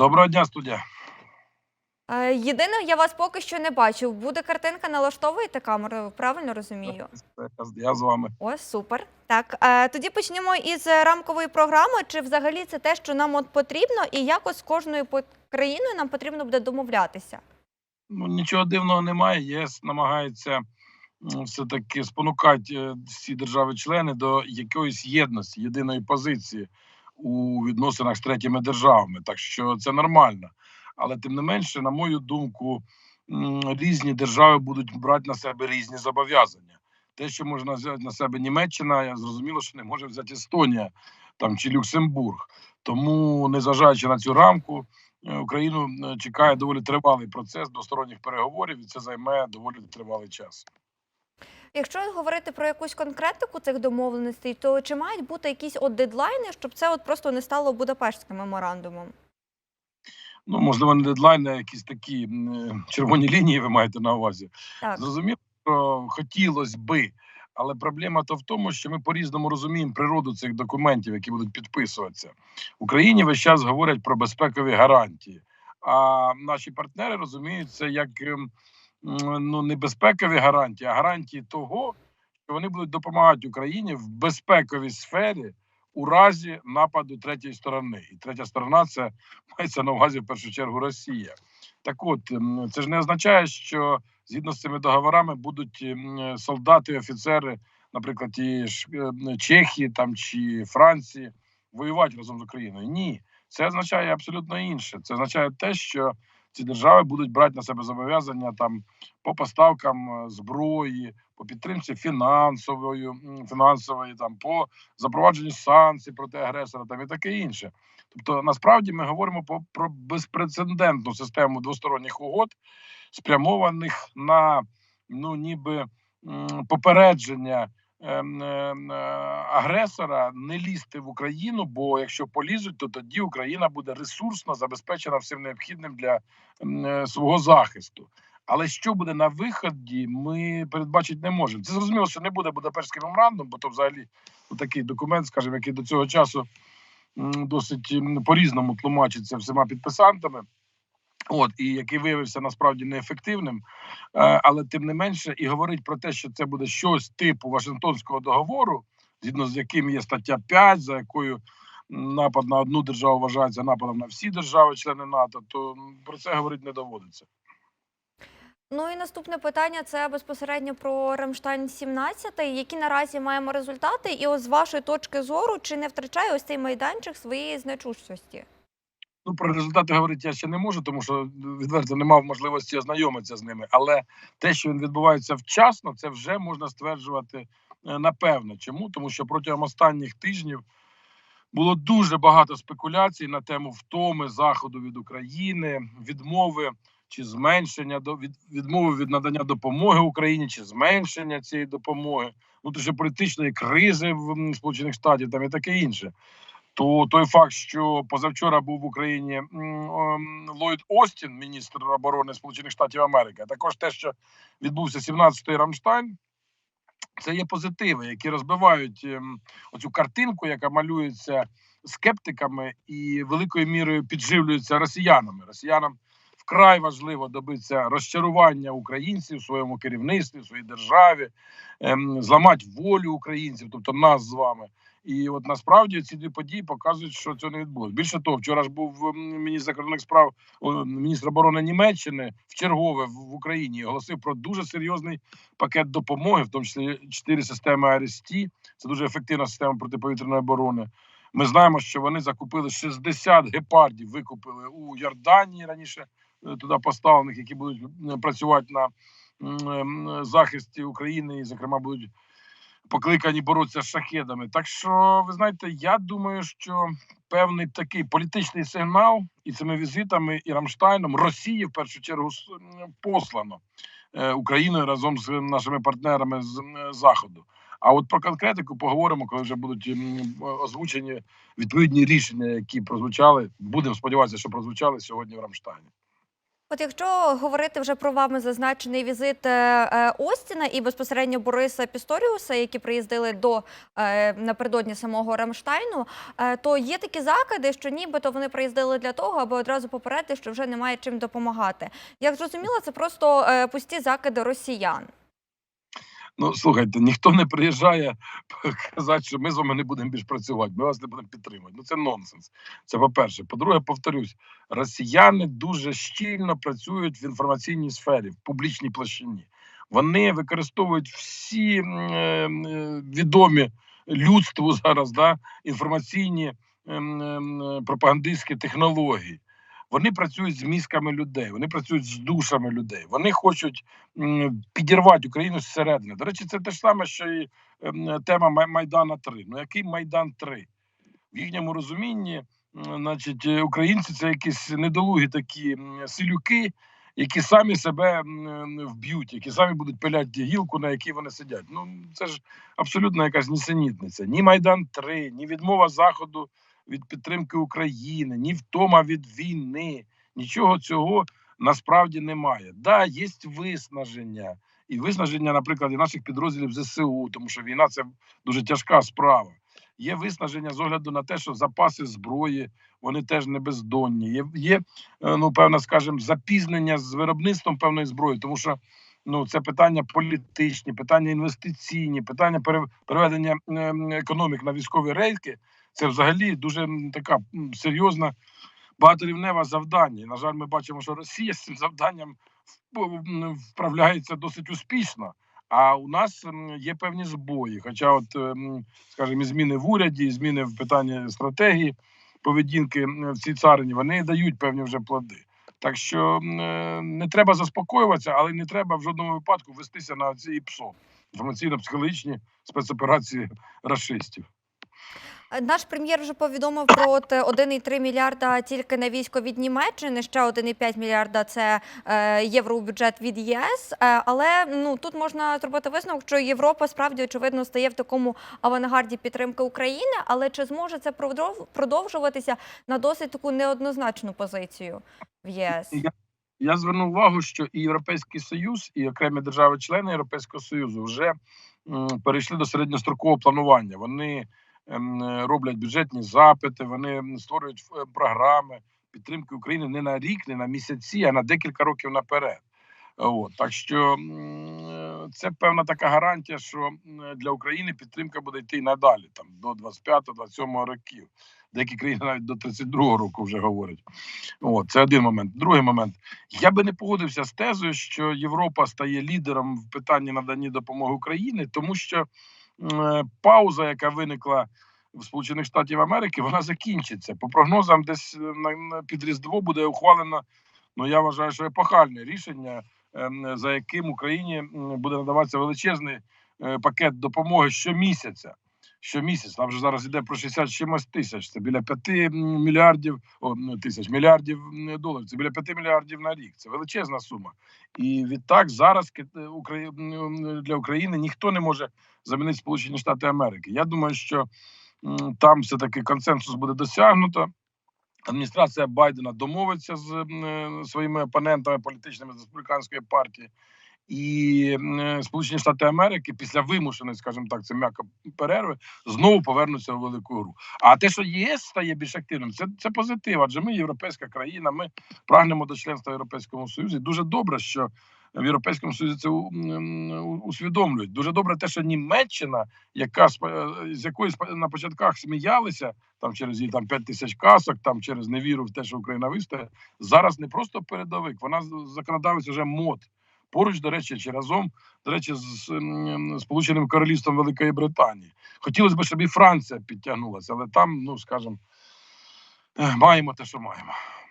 Доброго дня, студія. Е, Єдине, я вас поки що не бачу. Буде картинка, налаштовуєте камеру, правильно розумію? Я з вами. О, супер. Так, е, тоді почнемо із рамкової програми. Чи взагалі це те, що нам от потрібно, і якось з кожною країною нам потрібно буде домовлятися? Ну нічого дивного немає. ЄС намагається все-таки спонукати е, всі держави-члени до якоїсь єдності, єдиної позиції у відносинах з третіми державами. Так що це нормально. Але тим не менше, на мою думку, різні держави будуть брати на себе різні зобов'язання. Те, що можна взяти на себе Німеччина, я зрозуміло, що не може взяти Естонія там чи Люксембург. Тому, незважаючи на цю рамку, е, Україну е, чекає доволі тривалий процес двосторонніх переговорів, і це займе доволі тривалий час. Якщо говорити про якусь конкретику цих домовленостей, то чи мають бути якісь от дедлайни, щоб це от просто не стало Будапештським меморандумом? Ну можливо, не дедлайн, а якісь такі е, червоні лінії. Ви маєте на увазі. Так. Зрозуміло, що хотілося би, але проблема то в тому, що ми по-різному розуміємо природу цих документів, які будуть підписуватися. В Україні весь час говорять про безпекові гарантії. А наші партнери розуміють це як ем, ну не безпекові гарантії, а гарантії того, що вони будуть допомагати Україні в безпековій сфері у разі нападу третьої сторони. І третя сторона це мається на увазі в першу чергу Росія. Так от це ж не означає, що згідно з цими договорами будуть солдати, офіцери, наприклад, ж е, Чехії там чи Франції, воювати разом з Україною. Ні, це означає абсолютно інше. Це означає те, що ці держави будуть брати на себе зобов'язання там по поставкам е, зброї, по підтримці фінансової, фінансової, там по запровадженню санкцій проти агресора, там і таке інше. Тобто, насправді ми говоримо по, про безпрецедентну систему двосторонніх угод, спрямованих на ну ніби попередження агресора не лізти в Україну, бо якщо полізуть, то тоді Україна буде ресурсно забезпечена всім необхідним для е, свого захисту. Але що буде на виході, ми передбачити не можемо. Це зрозуміло, що не буде Будапештський меморандум, бо то взагалі такий документ, скажімо, який до цього часу досить по-різному тлумачиться всіма підписантами. От і який виявився насправді неефективним, Е, але тим не менше, і говорить про те, що це буде щось типу Вашингтонського договору, згідно з яким є стаття 5, за якою напад на одну державу вважається нападом на всі держави, члени НАТО, то про це говорити не доводиться. Ну і наступне питання це безпосередньо про Рамштайн 17, які наразі маємо результати. І ось з вашої точки зору, чи не втрачає ось цей майданчик своєї значущості? Ну, про результати говорити я ще не можу, тому що відверто не мав можливості ознайомитися з ними. Але те, що він відбувається вчасно, це вже можна стверджувати е, напевно. Чому? Тому що протягом останніх тижнів було дуже багато спекуляцій на тему втоми заходу від України, відмови чи зменшення до від відмови від надання допомоги Україні, чи зменшення цієї допомоги, внутрішньополітичної кризи в Сполучених Штатів там і таке інше то той факт, що позавчора був в Україні Ллойд Остін, міністр оборони Сполучених Штатів Америки, а також те, що відбувся 17-й Рамштайн, це є позитиви, які розбивають ем, оцю картинку, яка малюється скептиками і великою мірою підживлюється росіянами. Росіянам вкрай важливо добитися розчарування українців в своєму керівництві, в своїй державі, ем, зламати волю українців, тобто нас з вами. І от насправді ці дві події показують, що цього не відбулося. Більше того, вчора ж був міністр закордонних справ, міністр оборони Німеччини в чергове в, Україні і оголосив про дуже серйозний пакет допомоги, в тому числі чотири системи АРСТ. Це дуже ефективна система протиповітряної оборони. Ми знаємо, що вони закупили 60 гепардів, викупили у Йорданії раніше е, туди поставлених, які будуть працювати на м, м, захисті України, і, зокрема, будуть покликані боротися з шахедами. Так що, ви знаєте, я думаю, що певний такий політичний сигнал і цими візитами, і Рамштайном Росії в першу чергу послано е, Україною разом з нашими партнерами з заходу. А от про конкретику поговоримо, коли вже будуть озвучені відповідні рішення, які прозвучали. Будемо сподіватися, що прозвучали сьогодні в Рамштайні. От якщо говорити вже про вами зазначений візит е, е, Остіна і безпосередньо Бориса Пісторіуса, які приїздили до е, напередодні самого Рамштайну, то є такі закиди, що нібито вони приїздили для того, аби одразу попередити, що вже немає чим допомагати. Як зрозуміло, це просто пусті закиди росіян. Ну слухайте, ніхто не приїжджає казати, що ми з вами не будемо більш працювати, ми вас не будемо підтримувати. Ну це нонсенс. Це по-перше. По-друге, повторюсь, росіяни дуже щільно працюють в інформаційній сфері, в публічній площині. Вони використовують всі е, відомі людству зараз да, інформаційні ем, ем, пропагандистські технології. Вони працюють з мізками людей, вони працюють з душами людей. Вони хочуть підірвати Україну зсередини. До речі, це те ж саме, що і ем, тема Майдана 3. Ну який Майдан 3? В їхньому розумінні, значить, е, українці це якісь недолугі такі силюки, які самі себе вб'ють, які самі будуть пиляти гілку, на якій вони сидять. Ну це ж абсолютно якась нісенітниця. Ні Майдан 3 ні відмова Заходу від підтримки України, ні втома від війни. Нічого цього насправді немає. Да, є виснаження, і виснаження, наприклад, і наших підрозділів ЗСУ, тому що війна це дуже тяжка справа. Є виснаження з огляду на те, що запаси зброї вони теж не бездонні. Є, є е, ну певно, скажімо, запізнення з виробництвом певної зброї, тому що ну це питання політичні, питання інвестиційні, питання переведення економік на військові рейки. Це взагалі дуже така серйозна багаторівнева завдання. На жаль, ми бачимо, що Росія з цим завданням вп- вправляється досить успішно. А у нас є певні збої. Хоча, от, ем, скажімо, зміни в уряді, зміни в питанні стратегії поведінки в цій царині, вони дають певні вже плоди. Так що е, не треба заспокоюватися, але не треба в жодному випадку вестися на ці ІПСО інформаційно-психологічні спецоперації расистів. Е, Наш прем'єр вже повідомив про 1,3 мільярда тільки на військо від Німеччини, ще 1,5 мільярда це е, євро у бюджет від ЄС. Е, але ну тут можна зробити висновок, що Європа справді очевидно стає в такому авангарді підтримки України. Але чи зможе це продов- продовжуватися на досить таку неоднозначну позицію в ЄС? Я, звернув увагу, що і Європейський Союз, і окремі держави-члени Європейського Союзу вже перейшли до середньострокового планування. Вони е, роблять бюджетні запити, вони створюють е, програми підтримки України не на рік, не на місяці, а на декілька років наперед. От так що е, це певна така гарантія, що для України підтримка буде йти надалі, там до 25-27 років. Деякі країни навіть до 32-го року вже говорять. От, це один момент. Другий момент. Я би не погодився з тезою, що Європа стає лідером в питанні надання допомоги Україні, тому що пауза, яка виникла в Сполучених Штатів Америки, вона закінчиться. По прогнозам, десь е, під Різдво буде ухвалено. Ну я вважаю, що епохальне рішення, ем, за яким Україні буде надаватися величезний е, пакет допомоги щомісяця. Щомісяць там вже зараз йде про 60 чимось тисяч. Це біля 5 мільярдів о, ну, тисяч мільярдів доларів. Це біля 5 мільярдів на рік. Це величезна сума. І відтак зараз м, для України ніхто не може замінити Сполучені Штати Америки. Я думаю, що там все таки консенсус буде досягнуто. Адміністрація Байдена домовиться з е, своїми опонентами політичними з республіканської партії. І Сполучені Штати Америки після вимушеної, скажімо так, це м'яко перерви, знову повернуться у велику гру. А те, що ЄС стає більш активним, це, це позитив. Адже ми європейська країна, ми прагнемо до членства в Європейському Союзі. Дуже добре, що в Європейському Союзі це усвідомлюють. Дуже добре, те, що Німеччина, яка е, з якої на початках сміялися там через її там 5 тисяч касок, там через невіру в те, що Україна вистоє, зараз не просто передовик, вона законодавець вже мод. Поруч, до речі, чи разом, до речі, з Сполученим Королівством Великої Британії. Хотілося б, щоб і Франція підтягнулася, але там, ну скажімо, маємо те, що маємо.